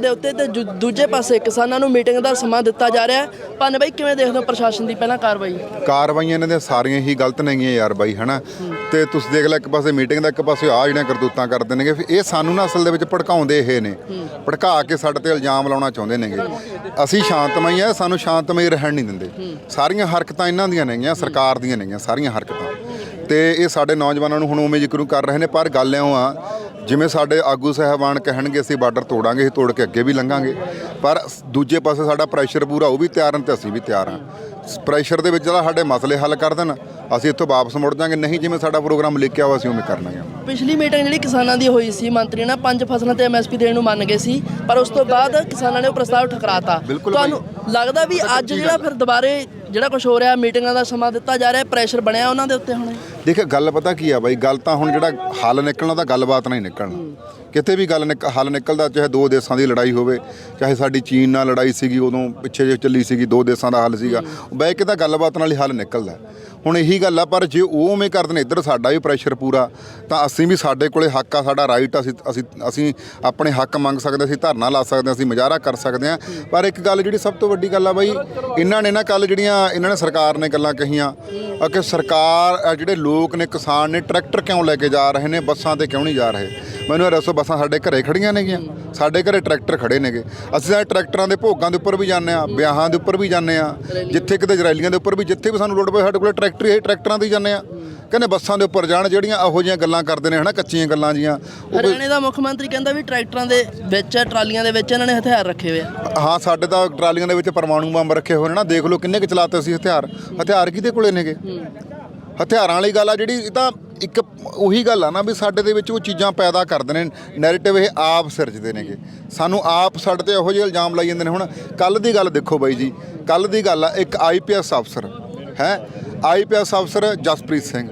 ਦੇ ਉੱਤੇ ਤੇ ਦੂ- ਦੂਜੇ ਪਾਸੇ ਕਿਸਾਨਾਂ ਨੂੰ ਮੀਟਿੰਗ ਦਾ ਸਮਾਂ ਦਿੱਤਾ ਜਾ ਰਿਹਾ ਹੈ। ਪੰਨ ਬਾਈ, ਕਿਵੇਂ ਦੇਖਦੇ ਹੋ ਪ੍ਰਸ਼ਾਸਨ ਦੀ ਪਹਿਲਾਂ ਕਾਰਵਾਈ? ਕਾਰਵਾਈਆਂ ਇਹਨਾਂ ਦੀਆਂ ਸਾਰੀਆਂ ਹੀ ਗਲਤ ਨੇਗੀਆਂ ਯਾਰ ਬਾਈ, ਹਨਾ? ਤੇ ਤੁਸੀਂ ਦੇਖ ਲੈ ਇੱਕ ਪਾਸੇ ਮੀਟਿੰਗ ਦਾ, ਇੱਕ ਪਾਸੇ ਆ ਜਿਹੜੀਆਂ ਕਰਤੂਤਾਂ ਕਰਦੇ ਨੇਗੇ ਫਿਰ ਇਹ ਸਾਨੂੰ ਨਾ ਅਸਲ ਦੇ ਵਿੱਚ ਭੜਕਾਉਂਦੇ ਇਹ ਨੇ। ਭੜਕਾ ਕੇ ਸਾਡੇ ਤੇ ਇਲਜ਼ਾਮ ਲਾਉਣਾ ਚਾਹੁੰਦੇ ਨੇਗੇ। ਅਸੀਂ ਸ਼ਾਂਤਮਈ ਆ, ਸਾਨੂੰ ਸ਼ਾਂਤਮਈ ਰਹਿਣ ਨਹੀਂ ਦਿੰਦੇ। ਸਾਰੀਆਂ ਹਰਕਤਾਂ ਇਹਨਾਂ ਦੀਆਂ ਨੇਗੀਆਂ, ਸਰਕਾਰ ਦੀਆਂ ਨੇਗੀਆਂ, ਸਾਰੀਆਂ ਹਰਕਤਾਂ। ਤੇ ਇਹ ਸਾਡੇ ਨੌਜਵਾਨਾਂ ਨੂੰ ਹੁਣ ਉਵੇਂ ਜ਼ਿਕਰੂ ਕਰ ਰਹੇ ਨੇ, ਪਰ ਗੱਲ ਇਉਂ ਆ ਜਿਵੇਂ ਸਾਡੇ ਆਗੂ ਸਾਹਿਬਾਨ ਕਹਿਣਗੇ ਅਸੀਂ ਬਾਰਡਰ ਤੋੜਾਂਗੇ ਅਸੀਂ ਤੋੜ ਕੇ ਅੱਗੇ ਵੀ ਲੰਘਾਂਗੇ। ਪਰ ਸ- ਦੂਜੇ ਪਾਸੇ ਸਾਡਾ ਪ੍ਰੈਸ਼ਰ ਪੂਰਾ ਉਹ ਵੀ ਤਿਆਰ ਹਨ ਤੇ ਅਸੀਂ ਵੀ ਤਿਆਰ ਹਾਂ। ਪ੍ਰੈਸ਼ਰ ਦੇ ਵਿੱਚ ਜਿਹੜਾ ਸਾਡੇ ਮਸਲੇ ਹੱਲ ਕਰ ਦੇਣ ਅਸੀਂ ਇੱਥੋਂ ਵਾਪਸ ਮੁੜ ਜਾਾਂਗੇ ਨਹੀਂ ਜਿਵੇਂ ਸਾਡਾ ਪ੍ਰੋਗਰਾਮ ਲਿਖਿਆ ਹੋਇਆ ਅਸੀਂ ਉਵੇਂ ਕਰਨਾ ਹੈ ਪਿਛਲੀ ਮੀਟਿੰਗ ਜਿਹੜੀ ਕਿਸਾਨਾਂ ਦੀ ਹੋਈ ਸੀ ਮੰਤਰੀ ਨੇ ਪੰਜ ਫਸਲਾਂ ਤੇ ਐਮਐਸਪੀ ਦੇਣ ਨੂੰ ਮੰਨ ਗਏ ਸੀ ਪਰ ਉਸ ਤੋਂ ਬਾਅਦ ਕਿਸਾਨਾਂ ਨੇ ਉਹ ਪ੍ਰਸਤਾਵ ਠਕਰਾਤਾ। ਤੁਹਾਨੂੰ ਲੱਗਦਾ ਵੀ ਅੱਜ ਜਿਹੜਾ ਫਿਰ ਦੁਬਾਰੇ ਜਿਹੜਾ ਕੁਝ ਹੋ ਰਿਹਾ, ਮੀਟਿੰਗਾਂ ਦਾ ਸਮਾਂ ਦਿੱਤਾ ਜਾ ਰਿਹਾ ਪ੍ਰੈਸ਼ਰ ਬਣਿਆ ਉਹਨਾਂ ਦੇ ਉੱਤੇ ਹੁਣ? ਦੇਖਿਆ ਗੱਲ ਪਤਾ ਕੀ ਆ ਬਾਈ, ਗੱਲ ਤਾਂ ਹੁਣ ਜਿਹੜਾ ਹੱਲ ਨਿਕਲਣਾ ਤਾਂ ਗੱਲਬਾਤ ਨਾਲ ਹੀ ਨਿਕਲਣਾ। ਕਿਤੇ ਵੀ ਗੱਲ ਨਿਕ, ਹੱਲ ਨਿਕਲਦਾ, ਚਾਹੇ ਦੋ ਦੇਸ਼ਾਂ ਦੀ ਲੜਾਈ ਹੋਵੇ, ਚਾਹੇ ਸਾਡੀ ਚੀਨ ਨਾਲ ਲੜਾਈ ਸੀਗੀ, ਉਦੋਂ ਪਿੱਛੇ ਜੇ ਚੱਲੀ ਸੀਗੀ, ਦੋ ਦੇਸ਼ਾਂ ਦਾ ਹੱਲ ਸੀਗਾ, ਬਹਿ ਕੇ ਤਾਂ ਗੱਲਬਾਤ ਨਾਲ ਹੀ ਹੱਲ ਨਿਕਲਦਾ। ਹੁਣ ਇਹੀ ਗੱਲ ਆ, ਪਰ ਜੇ ਉਹ ਉਵੇਂ ਕਰਦੇ ਨੇ, ਇੱਧਰ ਸਾਡਾ ਵੀ ਪ੍ਰੈਸ਼ਰ ਪੂਰਾ, ਤਾਂ ਅਸੀਂ ਵੀ ਸਾਡੇ ਕੋਲੇ ਹੱਕ ਆ, ਸਾਡਾ ਰਾਈਟ ਅਸੀਂ ਅਸੀਂ ਅਸੀਂ ਆਪਣੇ ਹੱਕ ਮੰਗ ਸਕਦੇ ਅਸੀਂ ਧਰਨਾ ਲਾ ਸਕਦੇ ਅਸੀਂ ਮੁਜ਼ਾਹਰਾ ਕਰ ਸਕਦੇ ਹਾਂ ਪਰ ਇੱਕ ਗੱਲ ਜਿਹੜੀ ਸਭ ਤੋਂ ਵੱਡੀ ਗੱਲ ਆ ਬਾਈ, ਇਹਨਾਂ ਨੇ ਨਾ ਕੱਲ ਜਿਹੜੀਆਂ ਇਹਨਾਂ ਨੇ ਸਰਕਾਰ ਨੇ ਗੱਲਾਂ ਕਹੀਆਂ ਆ ਕਿ ਸਰਕਾਰ, ਆ ਜਿਹੜੇ ਲੋਕ ਨੇ ਕਿਸਾਨ ਨੇ, ਟਰੈਕਟਰ ਕਿਉਂ ਲੈ ਕੇ ਜਾ ਰਹੇ ਨੇ, ਬੱਸਾਂ ਤੇ ਕਿਉਂ ਨਹੀਂ ਜਾ ਰਹੇ? ਮੈਨੂੰ ਇਹ ਦੱਸੋ ਬੱਸਾਂ ਸਾਡੇ ਘਰੇ ਖੜੀਆਂ ਨੇਗੀਆਂ? ਸਾਡੇ ਘਰੇ ਟਰੈਕਟਰ ਖੜੇ ਨੇਗੇ। ਅਸੀਂ ਤਾਂ ਟਰੈਕਟਰਾਂ ਦੇ ਭੋਗਾਂ ਦੇ ਉੱਪਰ ਵੀ ਜਾਂਦੇ ਆ ਵਿਆਹਾਂ ਦੇ ਉੱਪਰ ਵੀ ਜਾਂਦੇ ਆ ਜਿੱਥੇ ਕਿਤੇ ਜਰੈਲੀਆਂ ਦੇ ਉੱਪਰ ਵੀ ਜਿੱਥੇ ਵੀ ਸਾਨੂੰ ਲੋੜ ਪਏ ਸਾਡੇ ਕੋਲੇ ਟਰੈਕਟਰ ਹੀ ਟਰੈਕਟਰਾਂ ਹੀ ਜਾਂਦੇ ਆ ਕਹਿੰਦੇ ਬੱਸਾਂ ਦੇ ਉੱਪਰ ਜਾਣ ਜਿਹੜੀਆਂ ਇਹੋ ਜਿਹੀਆਂ ਗੱਲਾਂ ਕਰਦੇ ਨੇ ਹਨਾ ਕੱਚੀਆਂ ਗੱਲਾਂ ਜੀਆਂ ਹਰਿਆਣੇ ਦਾ ਮੁੱਖ ਮੰਤਰੀ ਕਹਿੰਦਾ ਵੀ ਟਰੈਕਟਰਾਂ ਦੇ ਵਿੱਚ ਟਰਾਲੀਆਂ ਦੇ ਵਿੱਚ ਇਹਨਾਂ ਨੇ ਹਥਿਆਰ ਰੱਖੇ ਹੋਏ ਆ। ਹਾਂ ਸਾਡੇ ਤਾਂ ਟਰਾਲੀਆਂ ਦੇ ਵਿੱਚ ਪਰਮਾਣੂ ਬੰਬ ਰੱਖੇ ਹੋਏ ਨੇ ਨਾ ਦੇਖ ਲਓ ਕਿੰਨੇ ਕੁ ਚਲਾਤੇ ਸੀ ਹਥਿਆਰ। ਹਥਿਆਰ ਕਿਹਦੇ ਕੋਲੇ ਨੇਗੇ? ਹਥਿਆਰਾਂ ਵਾਲੀ ਗੱਲ ਆ ਜਿਹੜੀ ਇਹ ਤਾਂ ਇੱਕ ਉਹੀ ਗੱਲ ਆ ਨਾ ਵੀ ਸਾਡੇ ਦੇ ਵਿੱਚ ਉਹ ਚੀਜ਼ਾਂ ਪੈਦਾ ਕਰਦੇ ਨੇ ਨੈਰੇਟਿਵ ਇਹ ਆਪ ਸਿਰਜਦੇ ਨੇਗੇ। ਸਾਨੂੰ ਆਪ ਸਾਡੇ ਤੇ ਇਹੋ ਜਿਹੇ ਇਲਜ਼ਾਮ ਲਾਈ ਜਾਂਦੇ ਨੇ। ਹੁਣ ਕੱਲ ਦੀ ਗੱਲ ਦੇਖੋ ਬਾਈ ਜੀ ਕੱਲ ਦੀ ਗੱਲ ਆ, ਇੱਕ ਆਈਪੀਐਸ ਅਫਸਰ, ਹੈ? ਆਈਪੀਐਸ ਅਫਸਰ ਜਸਪ੍ਰੀਤ ਸਿੰਘ।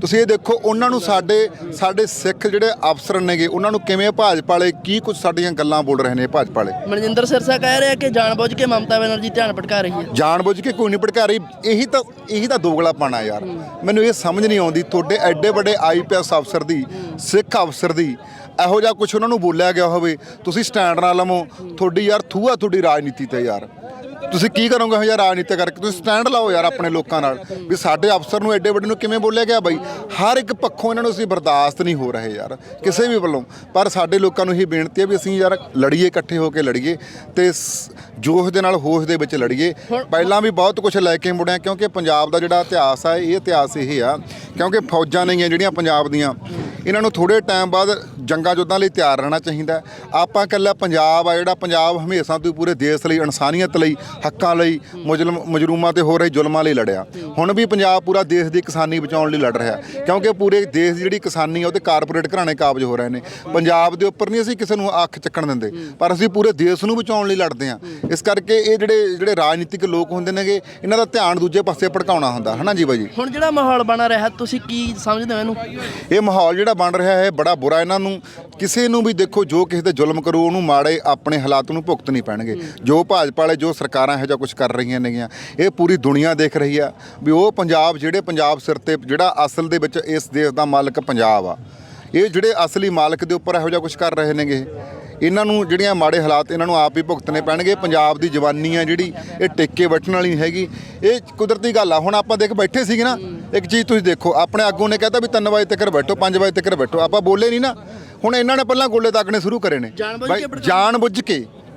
ਤੁਸੀਂ ਇਹ ਦੇਖੋ ਉਹਨਾਂ ਨੂੰ ਸਾਡੇ ਸਾਡੇ ਸਿੱਖ ਜਿਹੜੇ ਅਫਸਰ ਨੇਗੇ ਉਹਨਾਂ ਨੂੰ ਕਿਵੇਂ ਭਾਜਪਾ ਵਾਲੇ ਕੀ ਕੁਝ ਸਾਡੀਆਂ ਗੱਲਾਂ ਬੋਲ ਰਹੇ ਨੇ ਭਾਜਪਾ ਵਾਲੇ ਮਨਜਿੰਦਰ ਸਿਰਸਾ ਕਹਿ ਰਿਹਾ ਕਿ ਜਾਣਬੁੱਝ ਕੇ ਮਮਤਾ ਬੈਨਰਜੀ ਧਿਆਨ ਭਟਕਾ ਰਹੀ ਹੈ। ਜਾਣਬੁੱਝ ਕੇ ਕੋਈ ਨਹੀਂ ਭੜਕਾ ਰਹੀ। ਇਹੀ ਤਾਂ ਇਹੀ ਤਾਂ ਦੋਗਲਾਪਣਾ ਯਾਰ। ਮੈਨੂੰ ਇਹ ਸਮਝ ਨਹੀਂ ਆਉਂਦੀ। ਤੁਹਾਡੇ ਐਡੇ ਵੱਡੇ ਆਈਪੀਐਸ ਅਫਸਰ ਦੀ ਸਿੱਖ ਅਫਸਰ ਦੀ ਇਹੋ ਜਿਹਾ ਕੁਝ ਉਹਨਾਂ ਨੂੰ ਬੋਲਿਆ ਗਿਆ ਹੋਵੇ। ਤੁਸੀਂ ਸਟੈਂਡ ਨਾ ਲਵੋ। ਤੁਹਾਡੀ ਯਾਰ ਥੂਆ ਤੁਹਾਡੀ ਰਾਜਨੀਤੀ ਤੇ ਯਾਰ। ਤੁਸੀਂ ਕੀ ਕਰੋਗੇ ਹਜ਼ਾਰ ਰਾਜਨੀਤੀ ਕਰਕੇ? ਤੁਸੀਂ ਸਟੈਂਡ ਲਾਓ ਯਾਰ ਆਪਣੇ ਲੋਕਾਂ ਨਾਲ। ਵੀ ਸਾਡੇ ਅਫਸਰ ਨੂੰ ਐਡੇ ਵੱਡੇ ਨੂੰ ਕਿਵੇਂ ਬੋਲਿਆ ਗਿਆ ਬਾਈ? ਹਰ ਇੱਕ ਪੱਖੋਂ ਇਹਨਾਂ ਨੂੰ ਅਸੀਂ ਬਰਦਾਸ਼ਤ ਨਹੀਂ ਹੋ ਰਹੇ ਯਾਰ ਕਿਸੇ ਵੀ ਵੱਲੋਂ। ਪਰ ਸਾਡੇ ਲੋਕਾਂ ਨੂੰ ਇਹ ਬੇਨਤੀ ਹੈ ਵੀ ਅਸੀਂ ਯਾਰ ਲੜੀਏ ਇਕੱਠੇ ਹੋ ਕੇ ਲੜੀਏ ਤੇ ਜੋਸ਼ ਦੇ ਨਾਲ ਹੋਸ਼ ਦੇ ਵਿੱਚ ਲੜੀਏ। ਪਹਿਲਾਂ ਵੀ ਬਹੁਤ ਕੁਝ ਲੈ ਕੇ ਮੁੜਿਆ ਕਿਉਂਕਿ ਪੰਜਾਬ ਦਾ ਜਿਹੜਾ ਇਤਿਹਾਸ ਆ ਇਹ ਇਤਿਹਾਸ ਇਹ ਆ ਕਿਉਂਕਿ ਫੌਜਾਂ ਨੇਗੀਆਂ ਜਿਹੜੀਆਂ ਪੰਜਾਬ ਦੀਆਂ। ਇਹਨਾਂ ਨੂੰ ਥੋੜੇ ਟਾਈਮ ਬਾਅਦ ਜੰਗਾਂ ਯੁੱਧਾਂ ਲਈ ਤਿਆਰ ਰਹਿਣਾ ਚਾਹੀਦਾ। ਆਪਾਂ ਇਕੱਲਾ ਪੰਜਾਬ ਆ ਜਿਹੜਾ ਪੰਜਾਬ ਹਮੇਸ਼ਾ ਤੋਂ ਪੂਰੇ ਦੇਸ਼ ਲਈ ਇਨਸਾਨੀਅਤ ਲਈ ਹੱਕਾਂ ਲਈ ਮੁਜਲਮ ਮਜਰੂਮਾਂ ਤੇ ਹੋ ਰਹੇ ਜ਼ੁਲਮਾਂ ਲਈ ਲੜਿਆ। ਹੁਣ ਵੀ ਪੰਜਾਬ ਪੂਰਾ ਦੇਸ਼ ਦੀ ਕਿਸਾਨੀ ਬਚਾਉਣ ਲਈ ਲੜ ਰਿਹਾ ਕਿਉਂਕਿ ਪੂਰੇ ਦੇਸ਼ ਦੀ ਜਿਹੜੀ ਕਿਸਾਨੀ ਆ ਉਹਦੇ ਕਾਰਪੋਰੇਟ ਘਰਾਣੇ ਕਾਬਜ ਹੋ ਰਹੇ ਨੇ। ਪੰਜਾਬ ਦੇ ਉੱਪਰ ਨਹੀਂ ਅਸੀਂ ਕਿਸੇ ਨੂੰ ਅੱਖ ਚੱਕਣ ਦਿੰਦੇ ਪਰ ਅਸੀਂ ਪੂਰੇ ਦੇਸ਼ ਨੂੰ ਬਚਾਉਣ ਲਈ ਲੜਦੇ ਹਾਂ। ਇਸ ਕਰਕੇ ਇਹ ਜਿਹੜੇ ਜਿਹੜੇ ਰਾਜਨੀਤਿਕ ਲੋਕ ਹੁੰਦੇ ਨੇਗੇ ਇਹਨਾਂ ਦਾ ਧਿਆਨ ਦੂਜੇ ਪਾਸੇ ਭਟਕਾਉਣਾ ਹੁੰਦਾ। ਹਨਾ ਜੀ ਬਾਈ ਜੀ? ਹੁਣ ਜਿਹੜਾ ਮਾਹੌਲ ਬਣਾ ਰਿਹਾ ਤੁਸੀਂ ਕੀ ਸਮਝਦੇ ਹੋ ਇਹਨੂੰ? ਇਹ ਮਾਹੌਲ ਜਿਹੜਾ ਬਣ ਰਿਹਾ ਹੈ ਬੜਾ ਬੁਰਾ ਇਹਨਾਂ ਨੂੰ। ਕਿਸੇ ਨੂੰ ਵੀ ਦੇਖੋ ਜੋ ਕਿਸੇ ਤੇ ਜ਼ੁਲਮ ਕਰੂ ਉਹਨੂੰ ਮਾੜੇ ਆਪਣੇ ਹਾਲਾਤ ਨੂੰ ਭੁਗਤ ਨਹੀਂ ਪੈਣਗੇ। ਜੋ ਭਾਜਪਾ ਵਾਲੇ ਜੋ ਸਰਕਾਰਾਂ ਇਹੋ ਜਿਹਾ ਕੁਝ ਕਰ ਰਹੀਆਂ ਨੇਗੀਆਂ ਇਹ ਪੂਰੀ ਦੁਨੀਆ ਦੇਖ ਰਹੀ ਆ ਵੀ ਉਹ ਪੰਜਾਬ ਜਿਹੜੇ ਪੰਜਾਬ ਸਿਰ ਤੇ ਜਿਹੜਾ ਅਸਲ ਦੇ ਵਿੱਚ ਇਸ ਦੇਸ਼ ਦਾ ਮਾਲਕ ਪੰਜਾਬ ਆ। ਇਹ ਜਿਹੜੇ ਅਸਲੀ ਮਾਲਕ ਦੇ ਉੱਪਰ ਇਹੋ ਜਿਹਾ ਕੁਝ ਕਰ ਰਹੇ ਨੇਗੇ ਇਹਨਾਂ ਨੂੰ ਜਿਹੜੀਆਂ ਮਾੜੇ ਹਾਲਾਤ ਇਹਨਾਂ ਨੂੰ ਆਪ ਹੀ ਭੁਗਤਣੇ ਪੈਣਗੇ। ਪੰਜਾਬ ਦੀ ਜਵਾਨੀ ਆ ਜਿਹੜੀ ਇਹ ਟਿੱਕੇ ਵੱਟਣ ਵਾਲੀ ਨਹੀਂ ਹੈਗੀ। ਇਹ ਕੁਦਰਤੀ ਗੱਲ ਆ। ਹੁਣ ਆਪਾਂ ਦੇਖ ਬੈਠੇ ਸੀਗੇ ਨਾ ਇੱਕ ਚੀਜ਼ ਤੁਸੀਂ ਦੇਖੋ ਆਪਣੇ ਆਗੂ ਨੇ ਕਹਿਤਾ ਵੀ 3 ਵਜੇ ਤੱਕ ਬੈਠੋ 5 ਵਜੇ ਤੱਕ ਬੈਠੋ। ਆਪਾਂ ਬੋਲੇ ਨਹੀਂ ਨਾ। ਹੁਣ ਇਹਨਾਂ ਨੇ ਪਹਿਲਾਂ ਗੋਲੇ ਦਾਗਣੇ ਸ਼ੁਰੂ ਕਰੇ ਨੇ। ਜਾਣਬੁੱਝ ਬਾਈ, ਕੇ ਭੜਕਾਉਣਾ।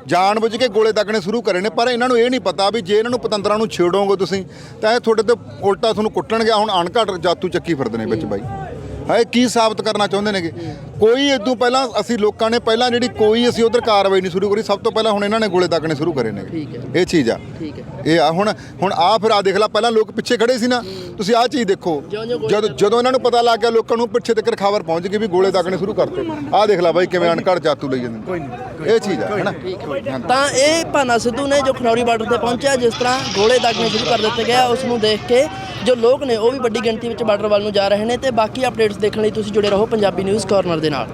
ਜਾਣਬੁੱਝ ਕੇ ਕੇ ਗੋਲੇ ਦਾਗਣੇ ਸ਼ੁਰੂ ਕਰੇ ਨੇ। ਪਰ ਇਹਨਾਂ ਨੂੰ ਇਹ ਨਹੀਂ ਪਤਾ ਵੀ ਜੇ ਇਹਨਾਂ ਨੂੰ ਪਤੰਦਰਾਂ ਨੂੰ ਛੇੜੋਗੇ ਤੁਸੀਂ ਤਾਂ ਇਹ ਤੁਹਾਡੇ ਤੇ ਉਲਟਾ ਤੁਹਾਨੂੰ ਕੁੱਟਣਗੇ। ਹੁਣ ਅਣਘਟ ਜਾਤੂ ਚੱਕੀ ਫਿਰਦੇ ਨੇ ਵਿੱਚ ਬਾਈ। ਹੈ ਕੀ ਸਾਬਤ ਕਰਨਾ ਚਾਹੁੰਦੇ ਨੇਗੇ? ਕੋਈ ਇਦੋਂ ਪਹਿਲਾਂ ਅਸੀਂ ਲੋਕਾਂ ਨੇ ਪਹਿਲਾਂ ਜਿਹੜੀ ਕੋਈ ਅਸੀਂ ਉਧਰ ਕਾਰਵਾਈ ਨਹੀਂ ਸ਼ੁਰੂ ਕਰੀ ਸਭ ਤੋਂ ਪਹਿਲਾਂ ਹੁਣ ਇਹਨਾਂ ਨੇ ਗੋਲੇ ਦਾਗਣੇ ਸ਼ੁਰੂ ਕਰੇ ਨੇਗੇ। ਹੈ। ਇਹ ਚੀਜ਼ ਆ। ਇਹ ਆ ਹੁਣ ਹੁਣ ਆ ਫਿਰ ਆ ਦੇਖ ਲੈ ਪਹਿਲਾਂ ਲੋਕ ਪਿੱਛੇ ਖੜੇ ਸੀ ਨਾ ਤੁਸੀਂ ਆ ਚੀਜ਼ ਦੇਖੋ। ਜਦੋਂ ਜਦੋਂ ਇਹਨਾਂ ਨੂੰ ਪਤਾ ਲੱਗ ਗਿਆ ਲੋਕਾਂ ਨੂੰ ਪਿੱਛੇ ਤੱਕ ਖਬਰ ਪਹੁੰਚ ਗਈ ਵੀ ਗੋਲੇ ਦਾਗਣੇ ਸ਼ੁਰੂ ਕਰਤੇ। ਆ ਦੇਖ ਲੈ ਬਾਈ ਕਿਵੇਂ ਅਣਕੜ ਜਾਤੂ ਲਈ ਜਾਂਦੇ ਨੇ। ਇਹ ਚੀਜ਼ ਆ ਹੈਨਾ ਤਾਂ ਇਹ ਭਾਨਾ ਸਿੱਧੂ ਨੇ ਜੋ ਖਨੌਰੀ ਬਾਰਡਰ ਤੇ ਪਹੁੰਚਿਆ ਜਿਸ ਤਰ੍ਹਾਂ ਗੋਲੇ ਦਾਗਣੇ ਸ਼ੁਰੂ ਕਰ ਦਿੱਤੇ ਗਿਆ ਉਸ ਨੂੰ ਦੇਖ ਕੇ ਜੋ ਲੋਕ ਨੇ ਉਹ ਵੀ ਵੱਡੀ ਗਿਣਤੀ ਵਿੱਚ ਬਾਰਡਰ ਵੱਲ ਨੂੰ ਜਾ ਰਹੇ ਨੇ ਤੇ ਬਾਕੀ ਅਪਡੇਟਸ ਦੇਖਣ ਲਈ ਤੁਸੀਂ ਜੁੜੇ ਰਹੋ ਪੰਜਾਬੀ ਨਿਊਜ਼ ਕਾਰਨਰ ਦੇ ਨਾਲ।